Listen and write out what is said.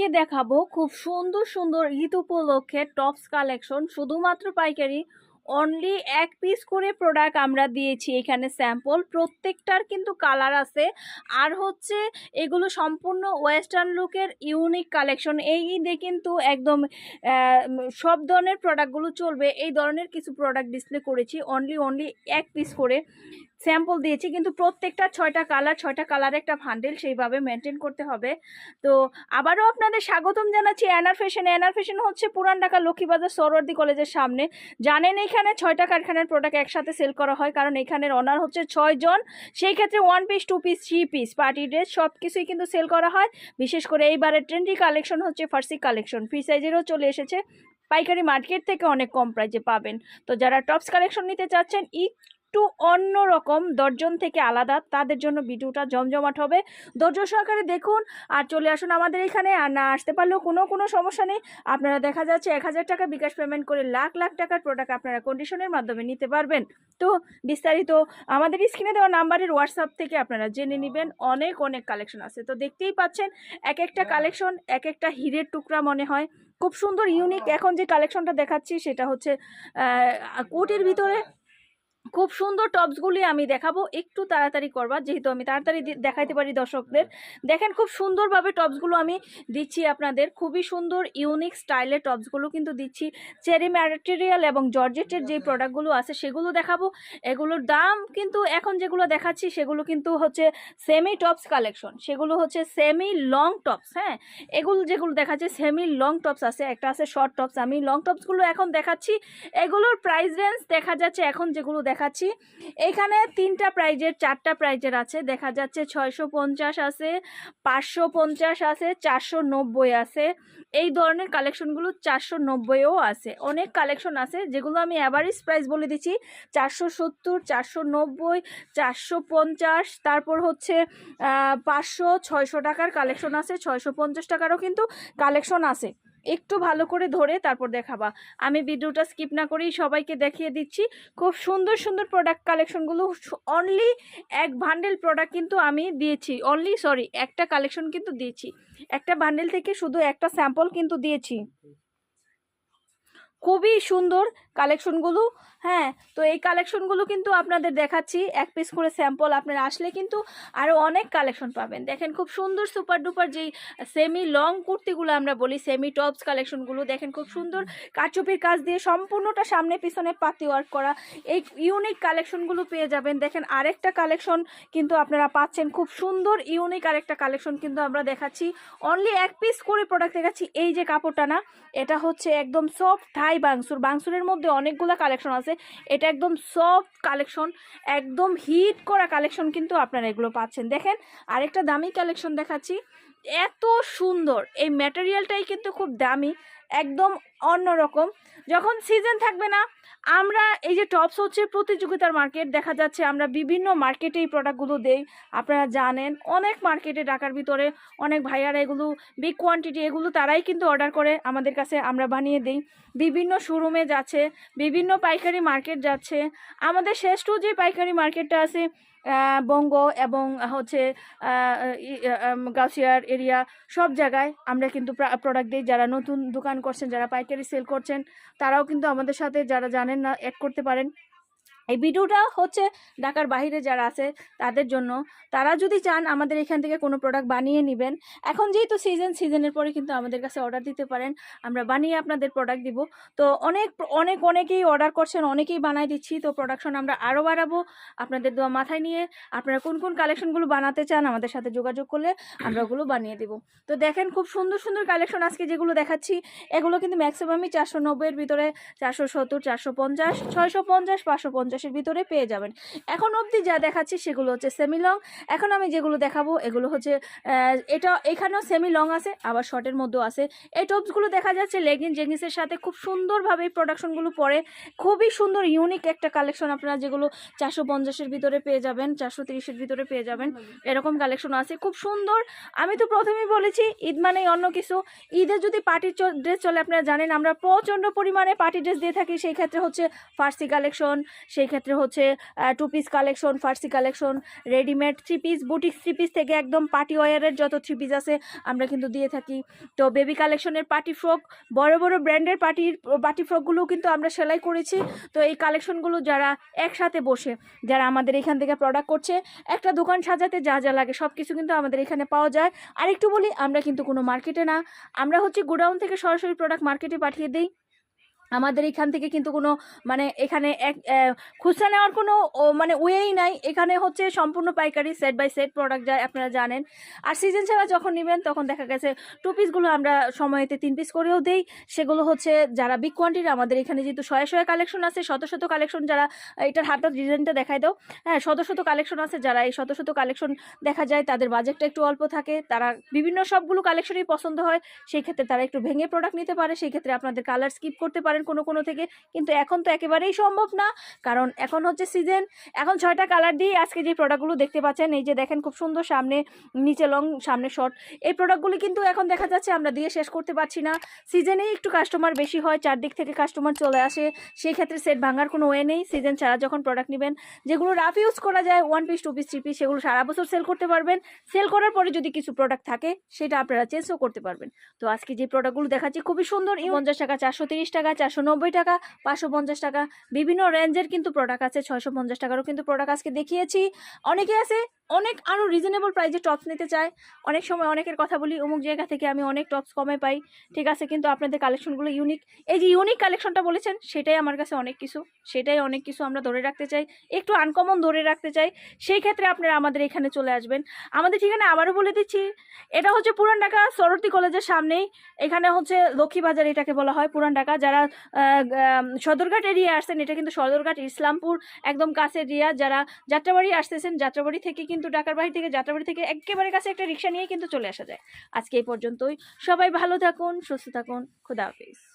আজকে দেখাবো খুব সুন্দর সুন্দর ঈদ উপলক্ষে টপস কালেকশন। শুধুমাত্র পাইকারি অনলি এক পিস করে প্রোডাক্ট আমরা দিয়েছি এখানে স্যাম্পল প্রত্যেকটার কিন্তু কালার আছে। আর হচ্ছে এগুলো সম্পূর্ণ ওয়েস্টার্ন লুকের ইউনিক কালেকশন এই ঈদে কিন্তু একদম সব ধরনের প্রোডাক্টগুলো চলবে। এই ধরনের কিছু প্রোডাক্ট ডিসপ্লে করেছি। অনলি অনলি এক পিস করে। স্যাম্পল দিয়েছি, কিন্তু প্রত্যেকটা ছয়টা কালার ছয়টা কালার একটা ভান্ডেল সেইভাবে মেনটেন করতে হবে। তো আবারও আপনাদের স্বাগতম জানাচ্ছি অ্যানার ফ্যাশন অ্যানার ফ্যাশন হচ্ছে পুরান ঢাকা লক্ষ্মীবাজার সরওয়ার্দী কলেজের সামনে। জানেন এখানে ছয়টা কারখানার প্রোডাক্ট একসাথে সেল করা হয়, কারণ এখানের অনার হচ্ছে ছয়জন সেই ক্ষেত্রে one piece two piece three piece party dress সব কিছুই কিন্তু সেল করা হয়। বিশেষ করে এইবারের ট্রেন্ডি কালেকশন হচ্ছে ফার্সি কালেকশন ফ্রি সাইজেরও চলে এসেছে। পাইকারি মার্কেট থেকে অনেক কম প্রাইজে পাবেন। তো যারা টপস কালেকশন নিতে চাচ্ছেন একটু অন্য রকম দর্জন থেকে আলাদা, তাদের জন্য ভিডিওটা জমজমাট হবে। ধৈর্য সহকারে দেখুন আর চলে আসুন আমাদের এখানে। আর না আসতে পারলেও কোনো কোনো সমস্যা নেই। আপনারা দেখা যাচ্ছে এক হাজার টাকা বিকাশ পেমেন্ট করে লাখ লাখ টাকার প্রোডাক্ট আপনারা কন্ডিশনের মাধ্যমে নিতে পারবেন। তো বিস্তারিত আমাদের স্ক্রিনে দেওয়া নাম্বারের হোয়াটসঅ্যাপ থেকে আপনারা জেনে নেবেন। অনেক অনেক কালেকশন আছে। তো দেখতেই পাচ্ছেন, এক একটা কালেকশন এক একটা হিরের টুকরা মনে হয়। খুব সুন্দর ইউনিক এখন যে কালেকশনটা দেখাচ্ছি, সেটা হচ্ছে কোটির ভিতরে খুব সুন্দর টপসগুলি আমি দেখাবো, একটু তাড়াতাড়ি করবা, যেহেতু আমি তাড়াতাড়ি দেখাইতে পারি দর্শকদের। দেখেন খুব সুন্দরভাবে টপসগুলো আমি দিচ্ছি আপনাদের, খুবই সুন্দর ইউনিক স্টাইলের টপসগুলো কিন্তু দিচ্ছি। চেরি ম্যাটেরিয়াল এবং জর্জেটের যে প্রোডাক্টগুলো আছে সেগুলো দেখাবো। এগুলোর দাম কিন্তু এখন যেগুলো দেখাচ্ছি সেগুলো কিন্তু হচ্ছে সেমি টপস কালেকশন সেগুলো হচ্ছে সেমি লং টপস হ্যাঁ? এগুলো যেগুলো দেখাচ্ছে সেমি লং টপস আছে, একটা আছে শর্ট টপস আমি লং টপসগুলো এখন দেখাচ্ছি। এগুলোর প্রাইস রেঞ্জ দেখা যাচ্ছে এখন যেগুলো দেখাচ্ছি। এখানে তিনটা প্রাইজের চারটা প্রাইজের আছে। দেখা যাচ্ছে ছয়শো পঞ্চাশ আছে, পাঁচশো পঞ্চাশ আছে, চারশো নব্বই আছে। এই ধরনের কালেকশনগুলো চারশো নব্বইও আছে। অনেক কালেকশন আছে যেগুলো আমি অ্যাভারেজ প্রাইস বলে দিচ্ছি। চারশো সত্তর, চারশো নব্বই, চারশো পঞ্চাশ, তারপর হচ্ছে পাঁচশো, ছয়শো টাকার কালেকশন আছে। ছয়শো পঞ্চাশ টাকারও কিন্তু কালেকশন আছে। একটু ভালো করে ধরে তারপর দেখাবা। আমি ভিডিওটা স্কিপ না করেই সবাইকে দেখিয়ে দিচ্ছি। খুব সুন্দর সুন্দর প্রোডাক্ট কালেকশনগুলো অনলি এক ভান্ডেল প্রোডাক্ট কিন্তু আমি দিয়েছি। অনলি সরি একটা কালেকশন কিন্তু দিয়েছি। একটা ভান্ডেল থেকে শুধু একটা স্যাম্পল কিন্তু দিয়েছি। খুবই সুন্দর কালেকশনগুলো হ্যাঁ তো এই কালেকশনগুলো কিন্তু আপনাদের দেখাচ্ছি। এক পিস করে স্যাম্পল আপনারা আসলে কিন্তু আরও অনেক কালেকশন পাবেন। দেখেন খুব সুন্দর সুপার ডুপার যেই সেমি লং কুর্তিগুলো আমরা বলি সেমি টপস কালেকশনগুলো দেখেন খুব সুন্দর কারচুপির কাজ দিয়ে সম্পূর্ণটা সামনে পিছনে পাতি ওয়ার্ক করা। এই ইউনিক কালেকশনগুলো পেয়ে যাবেন। দেখেন আরেকটা কালেকশন কিন্তু আপনারা পাচ্ছেন। খুব সুন্দর ইউনিক আরেকটা কালেকশন কিন্তু আমরা দেখাচ্ছি। অনলি এক পিস করে প্রোডাক্ট দেখাচ্ছি। এই যে কাপড়টা না, এটা হচ্ছে একদম সফট থাই বাংসুর। বাংসুরের মধ্যে অনেকগুলো কালেকশন আছে। এটা একদম সফট কালেকশন একদম হিট করা কালেকশন কিন্তু আপনারা এগুলো পাচ্ছেন। দেখেন, আরেকটা দামি কালেকশন দেখাচ্ছি। এত সুন্দর। এই ম্যাটেরিয়ালটাই কিন্তু খুব দামি। একদম অন্যরকম। যখন সিজন থাকবে না, আমরা এই যে টপস হচ্ছে প্রতিযোগিতার মার্কেট দেখা যাচ্ছে আমরা বিভিন্ন মার্কেটে এই প্রোডাক্টগুলো দেই। আপনারা জানেন, অনেক মার্কেটে ঢাকার ভিতরে অনেক ভাইয়ারা এগুলো বিগ কোয়ান্টিটি এগুলো তারাই কিন্তু অর্ডার করে, আমাদের কাছে আমরা বানিয়ে দিই। বিভিন্ন শোরুমে যাচ্ছে, বিভিন্ন পাইকারি মার্কেট যাচ্ছে। আমাদের শ্রেষ্ঠ যে পাইকারি মার্কেটটা আছে বঙ্গ এবং হচ্ছে গাউসিয়ার এরিয়া সব জায়গায় আমরা কিন্তু প্রোডাক্ট দিই। যারা নতুন দোকান করছেন, যারা পাইকারি সেল করছেন তারাও কিন্তু আমাদের সাথে যারা জানেন না অ্যাড করতে পারেন। এই ভিডিওটা হচ্ছে ঢাকার বাইরে যারা আছে, তাদের জন্য। তারা যদি চান আমাদের এখান থেকে কোনো প্রোডাক্ট বানিয়ে নেবেন, এখন যেহেতু সিজন সিজনের পরে কিন্তু আমাদের কাছে অর্ডার দিতে পারেন, আমরা বানিয়ে আপনাদের প্রোডাক্ট দিব। তো অনেক অনেক, অনেকেই অর্ডার করছেন, অনেকেই বানাই দিচ্ছি, তো প্রোডাকশন আমরা আরও বাড়াবো। আপনাদের দোয়া মাথায় নিয়ে আপনারা কোন কোন কালেকশনগুলো বানাতে চান আমাদের সাথে যোগাযোগ করলে আমরা ওগুলো বানিয়ে দেবো। তো দেখেন খুব সুন্দর সুন্দর কালেকশন আজকে যেগুলো দেখাচ্ছি, এগুলো কিন্তু ম্যাক্সিমামই চারশো নব্বইয়ের ভিতরে চারশো সত্তর, চারশো পঞ্চাশ, ছয়শো পঞ্চাশ, পাঁচশো পঞ্চাশের ভিতরে পেয়ে যাবেন। এখন অবধি যা দেখাচ্ছি সেগুলো হচ্ছে সেমি লং এখন আমি যেগুলো দেখাবো, এগুলো হচ্ছে এটা, এখানেও সেমি লং আছে, আবার শর্টের মধ্যেও আছে। এই টপসগুলো দেখা যাচ্ছে লেগিন জেগিংসের সাথে খুব সুন্দরভাবে এই প্রোডাকশনগুলো পরে। খুবই সুন্দর ইউনিক একটা কালেকশন আপনারা যেগুলো চারশো পঞ্চাশের ভিতরে পেয়ে যাবেন, চারশো তিরিশের ভিতরে পেয়ে যাবেন, এরকম কালেকশন আছে। খুব সুন্দর। আমি তো প্রথমেই বলেছি, ঈদ মানেই অন্য কিছু। ঈদে যদি পার্টি ড্রেস চলে, আপনারা জানেন, আমরা প্রচণ্ড পরিমাণে পার্টি ড্রেস দিয়ে থাকি, সেই ক্ষেত্রে হচ্ছে ফার্সি কালেকশন সেই সেক্ষেত্রে হচ্ছে টু পিস কালেকশন ফার্সি collection readymade three piece boutique three piece থেকে একদম পার্টি ওয়ারের যত থ্রি পিস আছে, আমরা কিন্তু দিয়ে থাকি। তো বেবি কালেকশনের পার্টি ফ্রক বড় বড় ব্র্যান্ডের পার্টির পার্টি ফ্রকগুলোও কিন্তু আমরা সেলাই করেছি। তো এই কালেকশনগুলো যারা একসাথে বসে, যারা আমাদের এখান থেকে প্রোডাক্ট করছে, একটা দোকান সাজাতে যা যা লাগে সব কিছু কিন্তু আমাদের এখানে পাওয়া যায়। আর একটু বলি, আমরা কিন্তু কোনো মার্কেটে না। আমরা হচ্ছে গোডাউন থেকে সরাসরি প্রোডাক্ট মার্কেটে পাঠিয়ে দিই। আমাদের এখান থেকে কিন্তু কোনো মানে এখানে এক খুচরা নেওয়ার কোনো মানে ওয়েই নাই। এখানে হচ্ছে সম্পূর্ণ পাইকারি সেট বাই সেট প্রোডাক্ট যায় আপনারা জানেন। আর সিজন ছাড়া যখন নেবেন, তখন দেখা গেছে টু পিসগুলো আমরা সময়তে তিন পিস করেও দেই। সেগুলো হচ্ছে যারা বিগ কোয়ান্টিটি আমাদের এখানে যেহেতু শয়ে শয়ে কালেকশন আছে, শত শত কালেকশন যারা, এটার হাতটা ডিজাইনটা দেখায় দাও। হ্যাঁ শত শত কালেকশন আছে যারা এই শত শত কালেকশন দেখা যায়, তাদের বাজেটটা একটু অল্প থাকে। তারা বিভিন্ন সবগুলো কালেকশনই পছন্দ হয়। সেই ক্ষেত্রে তারা একটু ভেঙে প্রোডাক্ট নিতে পারে। সেই ক্ষেত্রে আপনাদের কালার স্কিপ করতে পারেন কোনো কোনো থেকে। কিন্তু এখন তো একেবারেই সম্ভব না। কারণ এখন হচ্ছে সিজন এখন ছয়টা কালার দিয়ে আজকে যে প্রোডাক্টগুলো দেখতে পাচ্ছেন, এই যে দেখেন খুব সুন্দর সামনে, নিচে লং সামনে শর্ট এই প্রোডাক্টগুলি কিন্তু এখন দেখা যাচ্ছে আমরা দিয়ে শেষ করতে পারছি না। সিজনেই একটু কাস্টমার বেশি হয়, চারদিক থেকে কাস্টমার চলে আসে। সেই ক্ষেত্রে সেট ভাঙার কোনো ওয়ে নেই। সিজন ছাড়া যখন প্রোডাক্ট নেবেন, যেগুলো রাফ ইউজ করা যায় one piece two piece three piece সেগুলো সারা বছর সেল করতে পারবেন। সেল করার পরে যদি কিছু প্রোডাক্ট থাকে, সেটা আপনারা চেঞ্জও করতে পারবেন। তো আজকে যে প্রোডাক্টগুলো দেখাচ্ছি, খুবই সুন্দর। পঞ্চাশ টাকা, চারশো টাকা নব্বই টাকা, পাঁচশো পঞ্চাশ টাকা। বিভিন্ন রেঞ্জের কিন্তু প্রোডাক্ট আছে, ছয়শো পঞ্চাশ টাকারও কিন্তু প্রোডাক্ট আজকে দেখিয়েছি। অনেকে আছে অনেক আরও রিজনেবল প্রাইসে টপস নিতে চায়। অনেক সময় অনেকের কথা বলি, অমুক জায়গা থেকে আমি অনেক টপস কমে পাই। ঠিক আছে, কিন্তু আপনাদের কালেকশনগুলো ইউনিক এই যে ইউনিক কালেকশনটা বলেছেন, সেটাই আমার কাছে অনেক কিছু। সেটাই অনেক কিছু আমরা ধরে রাখতে চাই। একটু আনকমন ধরে রাখতে চাই। সেই ক্ষেত্রে আপনারা আমাদের এখানে চলে আসবেন। আমাদের ঠিকানা আবারও বলে দিচ্ছি। এটা হচ্ছে পুরান ঢাকা সরস্বতী কলেজের সামনেই। এখানে হচ্ছে লক্ষ্মীবাজার এটাকে বলা হয়, পুরান ঢাকা। যারা সদরঘাট এরিয়া আসছেন, এটা কিন্তু সদরঘাট, ইসলামপুর, একদম কাছে এরিয়া। যারা যাত্রাবাড়ি আসতেছেন, যাত্রাবাড়ি থেকে কিন্তু ঢাকার বাড়ি থেকে, যাত্রাবাড়ি থেকে একেবারে কাছে একটা রিক্সা নিয়ে কিন্তু চলে আসা যায়। আজকে এই পর্যন্তই। সবাই ভালো থাকুন, সুস্থ থাকুন। খুদা হাফিজ।